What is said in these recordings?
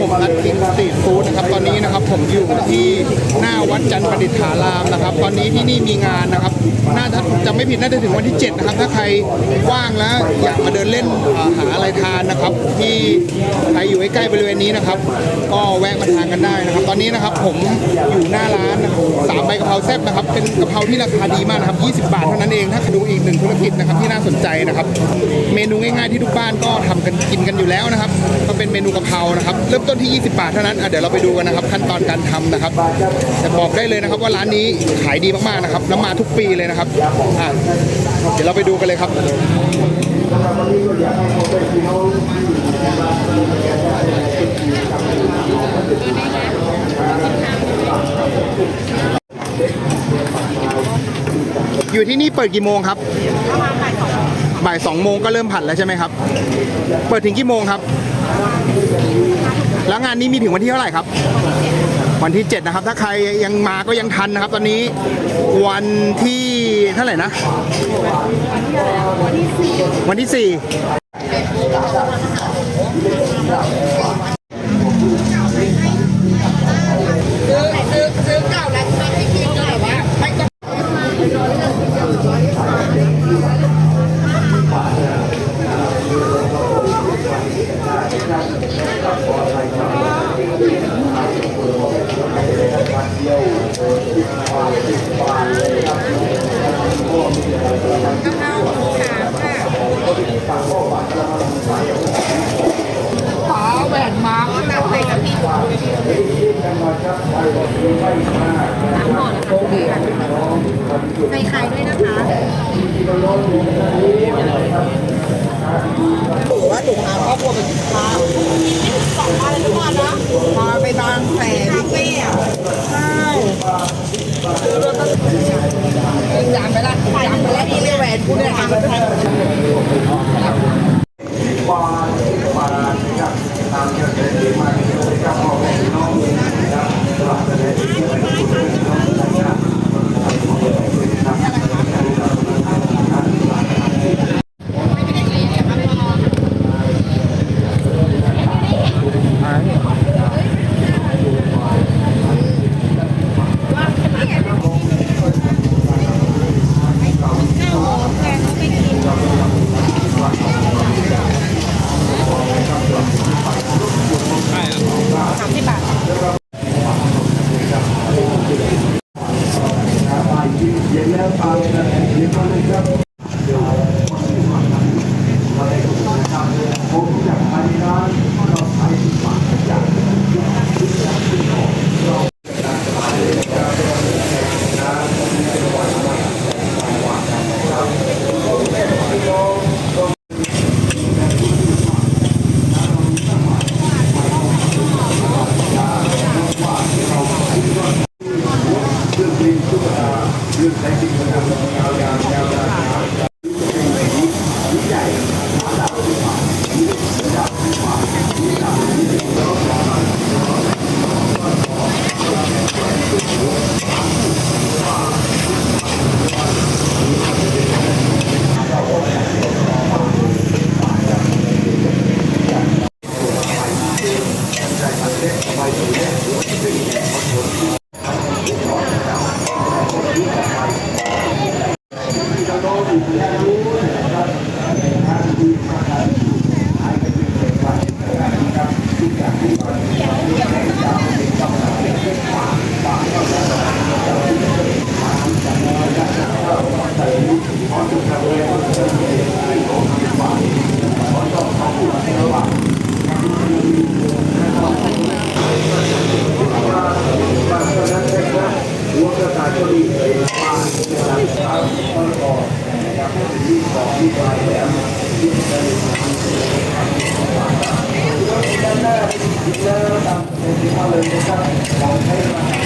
ผมรัฐคิงสตรีทฟู้ดนะครับ ตอนนี้นะครับผมอยู่ที่หน้าวัดจันทร์ประดิษฐารามนะครับ ตอนนี้ที่นี่มีงานนะครับ น่าจะจำไม่ผิดน่าจะถึงวันที่ 7 นะครับ ถ้าใครว่างแล้วอยากมาเดินเล่นหาอะไรทานนะครับ ที่ใครอยู่ใกล้ๆบริเวณนี้นะครับ ก็แวะมาทานกันได้นะครับ ตอนนี้นะครับผมอยู่หน้าร้านสามใบกะเพราแซ่บนะครับ เป็นกะเพราที่ราคาดีมากนะครับ 20 บาทเท่านั้นเอง ถ้าดูอีกหนึ่งธุรกิจนะครับที่น่าสนใจนะครับ เมนูง่ายๆที่ทุกบ้านก็ทำกันกินกันอยู่แล้วนะครับ ก็เป็นเมนูกะเพรานะครับเริ่มต้นที่ 20 บาทเท่านั้นอะเดี๋ยวเราไปดูกันนะครับ ขั้นตอนการทำนะครับแต่บอกได้เลยนะครับว่าร้านนี้ขายดีมากๆนะครับแล้วมาทุกปีเลยนะครับอะเดี๋ยวเราไปดูกันเลยครับอยู่ที่นี่เปิดกี่โมงครับบ่ายสองโมงก็เริ่มผัดแล้วใช่ไหมครับ เปิดถึงกี่โมงครับ แล้วงานนี้มีถึงวันที่เท่าไหร่ครับ วันที่ 7 นะครับ ถ้าใครยังมาก็ยังทันนะครับ ตอนนี้วันที่เท่าไหร่นะ วันที่ 4 ป๋าแหวนมาร์กนั่งเตะกับพี่ใส่ไข่ด้วยนะคะหนูว่าหนูพาครอบครัวไปกินข้าวสองวันทุกวันนะพาไปบางแสน Bao lì xì.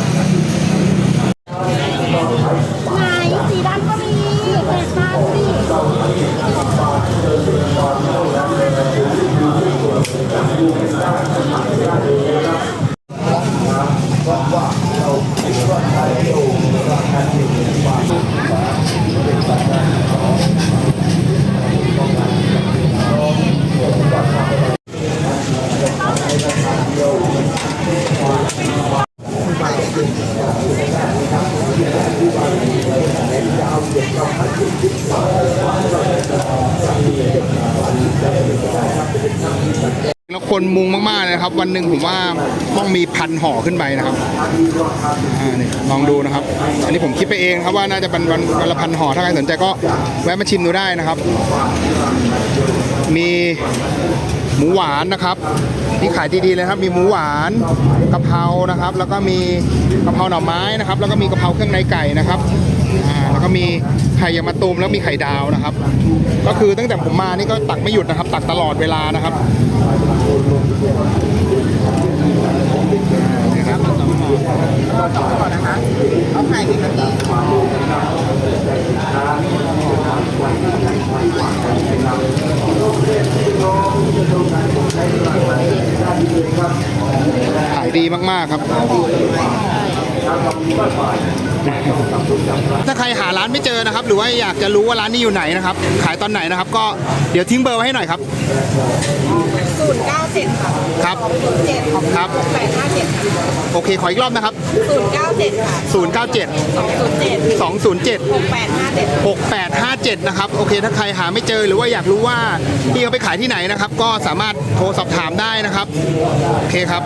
ไหนสีดำก็มีแปดบาทสิ แล้วคนมุงมากๆเลยนะครับ วันหนึ่งผมว่าต้องมีพันห่อขึ้นไปนะครับอ่านี่ลองดูนะครับ อันนี้ผมคิดไปเองครับว่าน่าจะเป็นวันวันละพันห่อถ้าใครสนใจก็แวะมาชิมดูได้นะครับ มีหมูหวานนะครับที่ขายดีๆเลยครับ มีหมูหวานกะเพรานะครับ แล้วก็มีกะเพราหน่อไม้นะครับ แล้วก็มีกะเพราเครื่องในไก่นะครับอ่าแล้วก็มีไข่ยางมะตูมแล้วมีไข่ดาวนะครับ ก็คือตั้งแต่ผมมานี่ก็ตักไม่หยุดนะครับ ตักตลอดเวลานะครับ นี่ครับเราต่อก่อนนะคะเอาไข่กี่นาทีขายดีมากๆครับถ้าใครหาร้านไม่เจอนะครับ หรือว่าอยากจะรู้ว่าร้านนี้อยู่ไหนนะครับ ขายตอนไหนนะครับ ก็เดี๋ยวทิ้งเบอร์ไว้ให้หน่อยครับ นย์เก้าเจ็ดค่ะครับศูนย์เจ็ดครับ แปดห้าเจ็ดค่ะโอเค ขออีกรอบนะครับ ศูนย์เก้าเจ็ดค่ะ097 สองศูนย์เจ็ด207 หกแปดห้าเจ็ด 6857 นะครับ โอเคถ้าใครหาไม่เจอหรือว่าอยากรู้ว่าพี่เขาไปขายที่ไหนนะครับ ก็สามารถโทรสอบถามได้นะครับ โอเคครับ